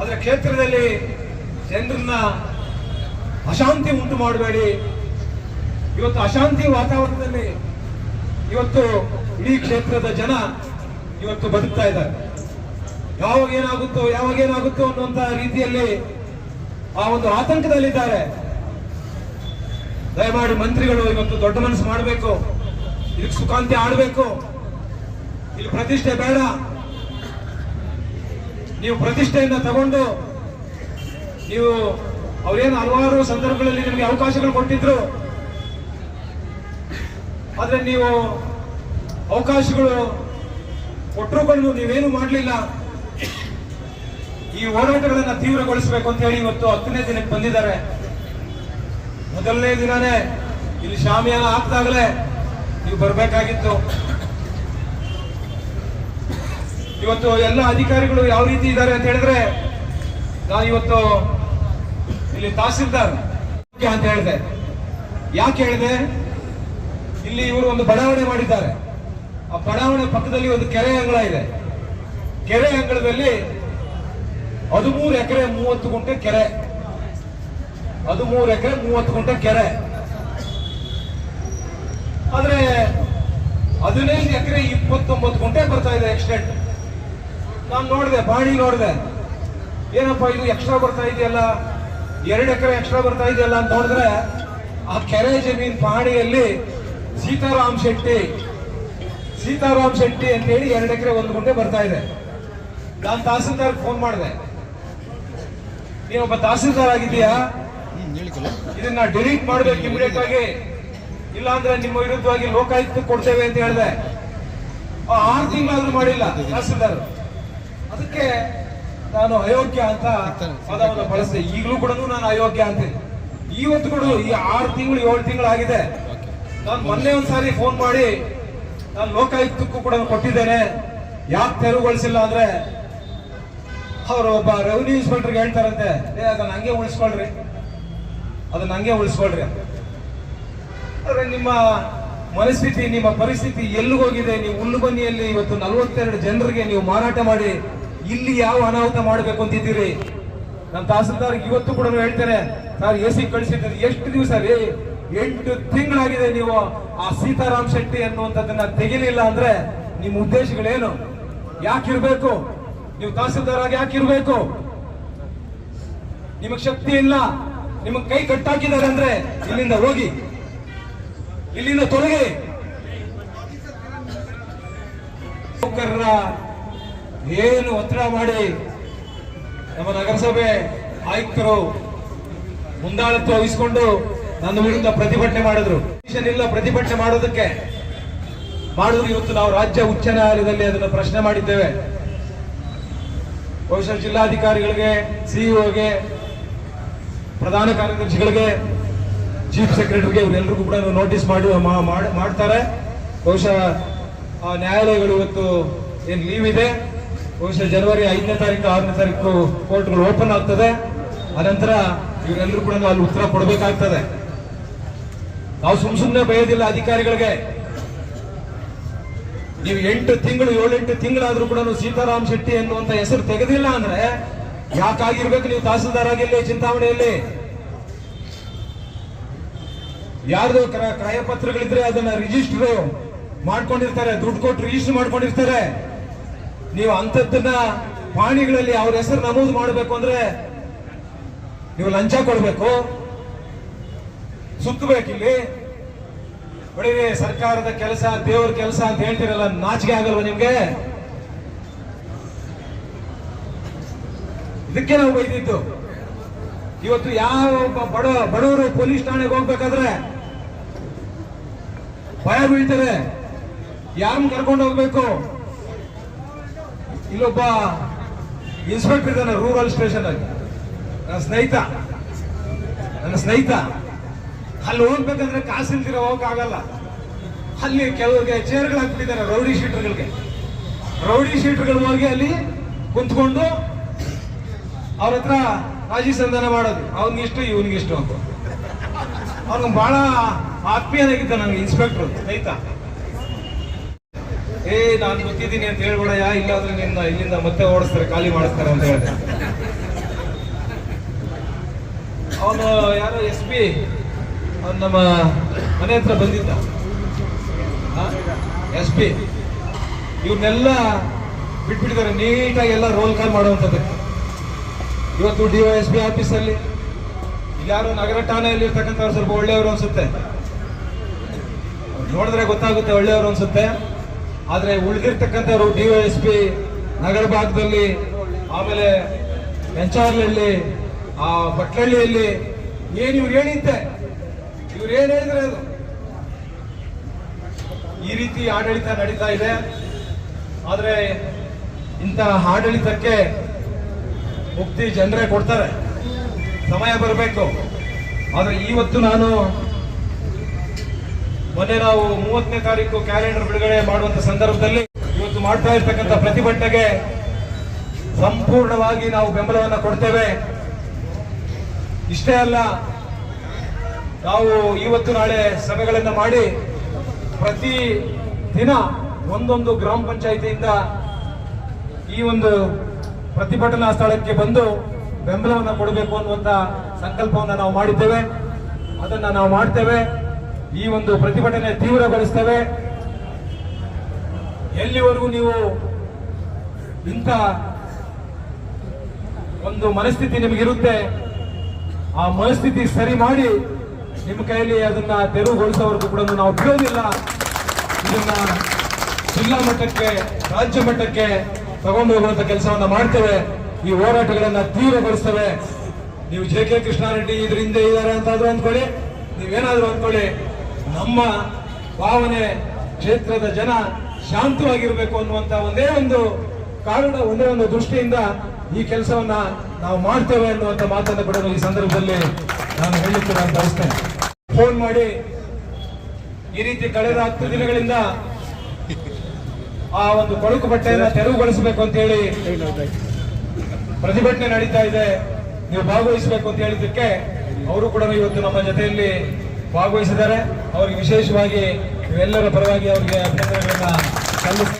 B: ಅದರ ಕ್ಷೇತ್ರದಲ್ಲಿ ಜನರನ್ನ ಅಶಾಂತಿ ಉಂಟು ಮಾಡಬೇಡಿ. ಇವತ್ತು ಅಶಾಂತಿ ವಾತಾವರಣದಲ್ಲಿ ಇವತ್ತು ಇಡೀ ಕ್ಷೇತ್ರದ ಜನ ಇವತ್ತು ಬದುಕ್ತಾ ಇದ್ದಾರೆ. ಯಾವಾಗ ಏನಾಗುತ್ತೋ ಯಾವಾಗ ಏನಾಗುತ್ತೋ ಅನ್ನುವಂತ ರೀತಿಯಲ್ಲಿ ಆ ಒಂದು ಆತಂಕದಲ್ಲಿದ್ದಾರೆ. ದಯಮಾಡಿ ಮಂತ್ರಿಗಳು ಇವತ್ತು ದೊಡ್ಡ ಮನಸ್ಸು ಮಾಡಬೇಕು. ಇದಕ್ಕೆ ಸುಖಾಂತಿ ಆಡಬೇಕು. ಇಲ್ಲಿ ಪ್ರತಿಷ್ಠೆ ಬೇಡ. ನೀವು ಪ್ರತಿಷ್ಠೆಯಿಂದ ತಗೊಂಡು ನೀವು ಅವರೇನು ಹಲವಾರು ಸಂದರ್ಭಗಳಲ್ಲಿ ನಿಮಗೆ ಅವಕಾಶಗಳು ಕೊಟ್ಟಿದ್ರು. ಆದರೆ ನೀವು ಅವಕಾಶಗಳು ಕೊಟ್ಟರುಗಳನ್ನು ನೀವೇನು ಮಾಡಲಿಲ್ಲ. ಈ ಹೋರಾಟಗಳನ್ನು ತೀವ್ರಗೊಳಿಸಬೇಕು ಅಂತ ಹೇಳಿ ಇವತ್ತು ಹತ್ತನೇ ದಿನಕ್ಕೆ ಬಂದಿದ್ದಾರೆ. ಮೊದಲನೇ ದಿನನೇ ಇಲ್ಲಿ ಶಾಮಿಯಾನ ಆಗ್ತಾಗಲೇ ನೀವು ಬರಬೇಕಾಗಿತ್ತು. ಇವತ್ತು ಎಲ್ಲ ಅಧಿಕಾರಿಗಳು ಯಾವ ರೀತಿ ಇದ್ದಾರೆ ಅಂತ ಹೇಳಿದ್ರೆ, ನಾನು ಇವತ್ತು ಇಲ್ಲಿ ತಹಸೀಲ್ದಾರ್ ಅಂತ ಹೇಳಿದೆ. ಯಾಕೆ ಹೇಳಿದೆ? ಇಲ್ಲಿ ಇವರು ಒಂದು ಬಡಾವಣೆ ಮಾಡಿದ್ದಾರೆ. ಆ ಬಡಾವಣೆ ಪಕ್ಕದಲ್ಲಿ ಒಂದು ಕೆರೆ ಅಂಗಳ ಇದೆ. ಕೆರೆ ಅಂಗಳದಲ್ಲಿ ಹದಿಮೂರು ಎಕರೆ ಮೂವತ್ತು ಗುಂಟೆ ಕೆರೆ. ಹದಿಮೂರು ಎಕರೆ ಮೂವತ್ತು ಗುಂಟೆ ಕೆರೆ. ಆದ್ರೆ ಹದಿನೈದು ಎಕರೆ ಇಪ್ಪತ್ತೊಂಬತ್ತು ಗುಂಟೆ ಬರ್ತಾ ಇದೆ ಎಕ್ಸ್ಟೆಂಟ್. ನಾನು ನೋಡಿದೆ, ಬಾಣಿ ನೋಡಿದೆ. ಏನಪ್ಪ ಇದು ಎಕ್ಸ್ಟ್ರಾ ಬರ್ತಾ ಇದೆಯಲ್ಲ? ಎರಡು ಎಕರೆ ಎಕ್ಸ್ಟ್ರಾ ಬರ್ತಾ ಇದೆಯಲ್ಲ ಅಂತ ನೋಡಿದ್ರೆ, ಆ ಕೆರೆ ಜಮೀನ್ ಪಹಣಿಯಲ್ಲಿ ಸೀತಾರಾಮ್ ಶೆಟ್ಟಿ ಸೀತಾರಾಮ್ ಶೆಟ್ಟಿ ಅಂತ ಹೇಳಿ ಎರಡು ಎಕರೆ ಒಂದು ಗುಂಟೆ ಬರ್ತಾ ಇದೆ. ನಾನು ತಹಸೀಲ್ದಾರ್ ಫೋನ್ ಮಾಡಿದೆ. ನೀನೊಬ್ಬ ತಹಸೀಲ್ದಾರ್ ಆಗಿದೆಯಾ ಇದನ್ನ ಡಿಲೀಟ್ ಮಾಡ್ಬೇಕು ಇಮಿಡಿಯೇಟ್ ಆಗಿ. ಇಲ್ಲ ಅಂದ್ರೆ ನಿಮ್ಮ ವಿರುದ್ಧವಾಗಿ ಲೋಕಾಯುಕ್ತ ಕೊಡ್ತೇವೆ ಅಂತ ಹೇಳಿದೆ. ಆರು ತಿಂಗಳಾದ್ರೂ ಮಾಡಿಲ್ಲ ತಹಸೀಲ್ದಾರ್. ಅದಕ್ಕೆ ನಾನು ಅಯೋಗ್ಯ ಅಂತ ಪದವನ್ನು ಬಳಸಿದೆ. ಈಗಲೂ ಕೂಡ ನಾನು ಅಯೋಗ್ಯ ಅಂತೀನಿ ಇವತ್ತು ಕೂಡ ಈ ಆರು ತಿಂಗಳು, ಏಳು ತಿಂಗಳು ಆಗಿದೆ ನಾನು ಮೊನ್ನೆ ಒಂದ್ಸಾರಿ ಫೋನ್ ಮಾಡಿ ನಾನು ಲೋಕಾಯುಕ್ತಕ್ಕೂ ಕೂಡ ಕೊಟ್ಟಿದ್ದೇನೆ. ಯಾಕೆ ತೆರವುಗೊಳಿಸಿಲ್ಲ ಅಂದ್ರೆ ಅವರು ಒಬ್ಬ ರೆವಿನ್ಯೂ ಇನ್ಸ್ಪೆಕ್ಟರ್ಗೆ ಹೇಳ್ತಾರಂತೆ. ಏ, ಅದನ್ನ ಹಂಗೆ ಉಳಿಸ್ಕೊಳ್ರಿ. ಅದನ್ನ ಹಂಗೆ ಉಳಿಸ್ಕೊಳ್ರಿ ಅಂತ. ಆದ್ರೆ ನಿಮ್ಮ ಮನಸ್ಥಿತಿ, ನಿಮ್ಮ ಪರಿಸ್ಥಿತಿ ಎಲ್ಲಿಗೋಗಿದೆ? ನೀವು ಹುಲ್ಲುಬನ್ನಿಯಲ್ಲಿ ಇವತ್ತು ನಲವತ್ತೆರಡು ಜನರಿಗೆ ನೀವು ಮಾರಾಟ ಮಾಡಿ ಇಲ್ಲಿ ಯಾವ ಅನಾಹುತ ಮಾಡಬೇಕು ಅಂತಿದ್ದೀರಿ? ನಮ್ಮ ತಹಸೀಲ್ದಾರ್ ಇವತ್ತು ಕೂಡ ಹೇಳ್ತೇನೆ, ಸರ್, ಎ ಸಿ ಕಳಿಸಿದ್ದೀರಿ ಎಷ್ಟು ದಿವಸ ರೀ? ಎಂಟು ತಿಂಗಳಾಗಿದೆ ನೀವು ಆ ಸೀತಾರಾಮ್ ಶೆಟ್ಟಿ ಅನ್ನುವಂಥದ್ದನ್ನ ತೆಗಿಲಿಲ್ಲ ಅಂದ್ರೆ ನಿಮ್ಮ ಉದ್ದೇಶಗಳೇನು? ಯಾಕಿರ್ಬೇಕು? ನೀವು ತಹಸೀಲ್ದಾರ್ ಆಗಿ ಯಾಕಿರ್ಬೇಕು? ನಿಮಗ್ ಶಕ್ತಿ ಇಲ್ಲ, ನಿಮಗ್ ಕೈ ಕಟ್ಟಾಕಿದ್ದಾರೆ ಅಂದ್ರೆ ಇಲ್ಲಿಂದ ಹೋಗಿ. ಇಲ್ಲಿಂದ ತೊಲಗಿ. ಏನು ಒತ್ತಡ ಮಾಡಿ ನಮ್ಮ ನಗರಸಭೆ ಆಯುಕ್ತರು ಮುಂದಾಳತ್ವ ವಹಿಸಿಕೊಂಡು ನನ್ನ ವಿರುದ್ಧ ಪ್ರತಿಭಟನೆ ಮಾಡಿದ್ರು. ಇಲ್ಲ, ಪ್ರತಿಭಟನೆ ಮಾಡೋದಕ್ಕೆ ಮಾಡಿದ್ರು ಇವತ್ತು ನಾವು ರಾಜ್ಯ ಉಚ್ಚ ನ್ಯಾಯಾಲಯದಲ್ಲಿ ಅದನ್ನು ಪ್ರಶ್ನೆ ಮಾಡಿದ್ದೇವೆ. ಬಹುಶಃ ಜಿಲ್ಲಾಧಿಕಾರಿಗಳಿಗೆ ಸಿಇಒಗೆ ಪ್ರಧಾನ ಕಾರ್ಯದರ್ಶಿಗಳಿಗೆ ಚೀಫ್ ಸೆಕ್ರೆಟರಿಗೆ ಇವರೆಲ್ಲರಿಗೂ ಕೂಡ ನೋಟಿಸ್ ಮಾಡಿ ಮಾಡ್ತಾರೆ. ಬಹುಶಃ ನ್ಯಾಯಾಲಯಗಳು ಇವತ್ತು ಏನು ಲೀವ್ ಇದೆ. ಬಹುಶಃ ಜನವರಿ ಐದನೇ ತಾರೀಕು, ಆರನೇ ತಾರೀಕು ಕೋರ್ಟ್ಗಳು ಓಪನ್ ಆಗ್ತದೆ. ಅನಂತರ ಇವರೆಲ್ಲರೂ ಕೂಡ ಅಲ್ಲಿ ಉತ್ತರ ಕೊಡಬೇಕಾಗ್ತದೆ. ನಾವು ಸುಮ್ ಸುಮ್ಮನೆ ಬಯೋದಿಲ್ಲ ಅಧಿಕಾರಿಗಳಿಗೆ. ನೀವು ಎಂಟು ತಿಂಗಳು, ಏಳೆಂಟು ತಿಂಗಳಾದ್ರೂ ಕೂಡ ಸೀತಾರಾಮ್ ಶೆಟ್ಟಿ ಎನ್ನುವಂತ ಹೆಸರು ತೆಗೆದಿಲ್ಲ ಅಂದ್ರೆ ಯಾಕಾಗಿರ್ಬೇಕು ನೀವು ತಹಸೀಲ್ದಾರ್ ಆಗಿರ್ಲಿ ಚಿಂತಾಮಣಿಯಲ್ಲಿ? ಯಾರ್ದು ಕ್ರ- ಕ್ರಯಪತ್ರಗಳಿದ್ರೆ ಅದನ್ನ ರಿಜಿಸ್ಟರ್ ಮಾಡ್ಕೊಂಡಿರ್ತಾರೆ, ದುಡ್ಡು ಕೊಟ್ಟು ರಿಜಿಸ್ಟರ್ ಮಾಡ್ಕೊಂಡಿರ್ತಾರೆ. ನೀವು ಅಂಥದ್ದನ್ನ ಪಾಣಿಗಳಲ್ಲಿ ಅವ್ರ ಹೆಸರು ನಮೂದು ಮಾಡಬೇಕು ಅಂದ್ರೆ ನೀವು ಲಂಚ ಕೊಡಬೇಕು. ಸುತ್ತಬೇಕು ಇಲ್ಲಿ. ಹೊಡಿರಿ ಸರ್ಕಾರದ ಕೆಲಸ, ದೇವ್ರ ಕೆಲಸ ಅಂತ ಹೇಳ್ತಿರಲ್ಲ, ನಾಚಿಕೆ ಆಗಲ್ವ ನಿಮ್ಗೆ? ಇದಕ್ಕೆ ನಾವು ಬೈದಿದ್ದು. ಇವತ್ತು ಯಾವ ಬಡ, ಬಡವರು ಪೊಲೀಸ್ ಠಾಣೆಗೆ ಹೋಗ್ಬೇಕಾದ್ರೆ ಭಯ ಬೀಳ್ತಾರೆ ಯಾರನ್ನ ಕರ್ಕೊಂಡು ಹೋಗ್ಬೇಕು? ಇಲ್ಲೊಬ್ಬ ಇನ್ಸ್ಪೆಕ್ಟರ್ ಇದ್ದಾನೆ ರೂರಲ್ ಸ್ಟೇಷನ್ ಅಲ್ಲಿ. ನನ್ನ ಸ್ನೇಹಿತ. ನನ್ನ ಸ್ನೇಹಿತ. ಅಲ್ಲಿ ಹೋಗ್ಬೇಕಂದ್ರೆ ಕಾಸಿಲ್ದಿರ ಹೋಗಕ್ಕಾಗಲ್ಲ ಅಲ್ಲಿ ಕೆಲವರಿಗೆ ಚೇರ್ಗಳು ಹಾಕ್ಬಿಟ್ಟಿದ್ದಾರೆ ರೌಡಿ ಶೀಟರ್ಗಳಿಗೆ ರೌಡಿ ಶೀಟರ್ಗಳು ಹೋಗಿ ಅಲ್ಲಿ ಕುಂತ್ಕೊಂಡು ಅವ್ರ ಹತ್ರ ರಾಜಿ ಸಂಧಾನ ಮಾಡೋದು. ಅವನಿಗಿಷ್ಟು ಇವನಿಗಿಷ್ಟು ಅಂತ. ಅವ್ನಿಗೆ ಬಹಳ ಆತ್ಮೀಯನಾಗಿದ್ದ ನನಗೆ ಇನ್ಸ್ಪೆಕ್ಟರ್ ಸ್ನೇಹಿತ. ಏ, ನಾನು ಗೊತ್ತಿದ್ದೀನಿ ಅಂತ ಹೇಳ್ಬೇಡಯ್ಯ ಇಲ್ಲಾದ್ರೆ ನಿನ್ನ ಇಲ್ಲಿಂದ ಮತ್ತೆ ಓಡಿಸ್ತಾರೆ, ಖಾಲಿ ಮಾಡಿಸ್ತಾರೆ ಅಂತ ಹೇಳಿದೆ. ಅವನು ಯಾರು ಎಸ್ ಪಿ, ಅವ್ನು ನಮ್ಮ ಮನೆ ಹತ್ರ ಬಂದಿದ್ದ. S P. ಇವ್ರನ್ನೆಲ್ಲ ಬಿಟ್ಬಿಟ್ಟಿದ್ದಾರೆ, ನೀಟಾಗಿ ಎಲ್ಲ ರೋಲ್ ಕಾಲ್ ಮಾಡುವಂಥದ್ದು. ಇವತ್ತು ಡಿ ಎಸ್ ಪಿ ಆಫೀಸಲ್ಲಿ. ಯಾರು ನಗರ ಠಾಣೆಯಲ್ಲಿ ಇರ್ತಕ್ಕಂಥವ್ರು ಸ್ವಲ್ಪ ಒಳ್ಳೆಯವರು ಅನ್ಸುತ್ತೆ. ನೋಡಿದ್ರೆ ಗೊತ್ತಾಗುತ್ತೆ, ಒಳ್ಳೆಯವರು ಅನ್ಸುತ್ತೆ. ಆದ್ರೆ ಉಳಿದಿರ್ತಕ್ಕಂಥವ್ರು ಡಿ ಎಸ್ ಪಿ ನಗರ ಭಾಗದಲ್ಲಿ, ಆಮೇಲೆ ಹೆಂಚಾರ್ಲಿ ಆ ಬಟ್ಲಹಳ್ಳಿಯಲ್ಲಿ ಏನ್ ಇವ್ರು ಹೇಳಿದ್ದೆ? ಇವ್ರು ಏನ್ ಹೇಳಿದ್ರೆ ಅದು? ಈ ರೀತಿ ಆಡಳಿತ ನಡೀತಾ ಇದೆ. ಆದ್ರೆ ಇಂತಹ ಆಡಳಿತಕ್ಕೆ ಮುಕ್ತಿ ಜನರೇ ಕೊಡ್ತಾರೆ. ಸಮಯ ಬರಬೇಕು. ಆದ್ರೆ ಇವತ್ತು ನಾನು ಮೊನ್ನೆ ನಾವು ಮೂವತ್ತನೇ ತಾರೀಕು ಕ್ಯಾಲೆಂಡರ್ ಬಿಡುಗಡೆ ಮಾಡುವಂತ ಸಂದರ್ಭದಲ್ಲಿ ಇವತ್ತು ಮಾಡ್ತಾ ಇರ್ತಕ್ಕಂಥ ಪ್ರತಿಭಟನೆಗೆ ಸಂಪೂರ್ಣವಾಗಿ ನಾವು ಬೆಂಬಲವನ್ನು ಕೊಡ್ತೇವೆ. ಇಷ್ಟೇ ಅಲ್ಲ, ನಾವು ಇವತ್ತು ನಾಳೆ ಸಭೆಗಳನ್ನ ಮಾಡಿ ಪ್ರತಿ ದಿನ ಒಂದೊಂದು ಗ್ರಾಮ ಪಂಚಾಯಿತಿಯಿಂದ ಈ ಒಂದು ಪ್ರತಿಭಟನಾ ಸ್ಥಳಕ್ಕೆ ಬಂದು ಬೆಂಬಲವನ್ನು ಕೊಡಬೇಕು ಅನ್ನುವಂತ ಸಂಕಲ್ಪವನ್ನು ನಾವು ಮಾಡಿದ್ದೇವೆ. ಅದನ್ನ ನಾವು ಮಾಡ್ತೇವೆ. ಈ ಒಂದು ಪ್ರತಿಭಟನೆ ತೀವ್ರಗೊಳಿಸ್ತೇವೆ. ಎಲ್ಲಿವರೆಗೂ ನೀವು ಇಂಥ ಒಂದು ಮನಸ್ಥಿತಿ ನಿಮಗಿರುತ್ತೆ, ಆ ಮನಸ್ಥಿತಿ ಸರಿ ಮಾಡಿ ನಿಮ್ಮ ಕೈಯಲ್ಲಿ ಅದನ್ನ ತೆರವುಗೊಳಿಸೋವರೆಗೂ ಕೂಡ ನಾವು ಬಿಡೋದಿಲ್ಲ. ಇದನ್ನ ಜಿಲ್ಲಾ ಮಟ್ಟಕ್ಕೆ, ರಾಜ್ಯ ಮಟ್ಟಕ್ಕೆ ತಗೊಂಡು ಹೋಗುವಂತ ಕೆಲಸವನ್ನ ಮಾಡ್ತೇವೆ. ಈ ಹೋರಾಟಗಳನ್ನ ತೀವ್ರಗೊಳಿಸ್ತೇವೆ. ನೀವು ಜೆ ಕೆ ಕೃಷ್ಣಾರೆಡ್ಡಿ ಇದ್ರ ಹಿಂದೆ ಇದ್ದಾರೆ ಅಂತಾದ್ರೂ ಅಂದ್ಕೊಳ್ಳಿ, ನೀವೇನಾದ್ರೂ ಅಂದ್ಕೊಳ್ಳಿ. ನಮ್ಮ ಭಾವನೆ ಕ್ಷೇತ್ರದ ಜನ ಶಾಂತವಾಗಿರ್ಬೇಕು ಅನ್ನುವಂತ ಒಂದೇ ಒಂದು ಕಾರಣ, ಒಂದೇ ಒಂದು ದೃಷ್ಟಿಯಿಂದ ಈ ಕೆಲಸವನ್ನ ನಾವು ಮಾಡ್ತೇವೆ ಅನ್ನುವಂತ ಮಾತನ್ನ ಕೂಡ ಈ ಸಂದರ್ಭದಲ್ಲಿ ನಾನು ಹೇಳುತ್ತೇನೆ ಅಂತ ಅನಿಸ್ತೇನೆ ಫೋನ್ ಮಾಡಿ ಈ ರೀತಿ ಕಳೆದ ಹತ್ತು ದಿನಗಳಿಂದ ಆ ಒಂದು ಕೊಳಕು ಬಟ್ಟೆಯನ್ನ ತೆರವುಗೊಳಿಸಬೇಕು ಅಂತ ಹೇಳಿ ಪ್ರತಿಭಟನೆ ನಡೀತಾ ಇದೆ. ನೀವು ಭಾಗವಹಿಸಬೇಕು ಅಂತ ಹೇಳಿದ್ದಕ್ಕೆ ಅವರು ಕೂಡ ಇವತ್ತು ನಮ್ಮ ಜೊತೆಯಲ್ಲಿ ಭಾಗವಹಿಸಿದ್ದಾರೆ. ಅವರಿಗೆ ವಿಶೇಷವಾಗಿ ಇವೆಲ್ಲರ ಪರವಾಗಿ ಅವರಿಗೆ ಅಭಿನಂದನೆಗಳನ್ನ ಸಲ್ಲಿಸ್ತೀನಿ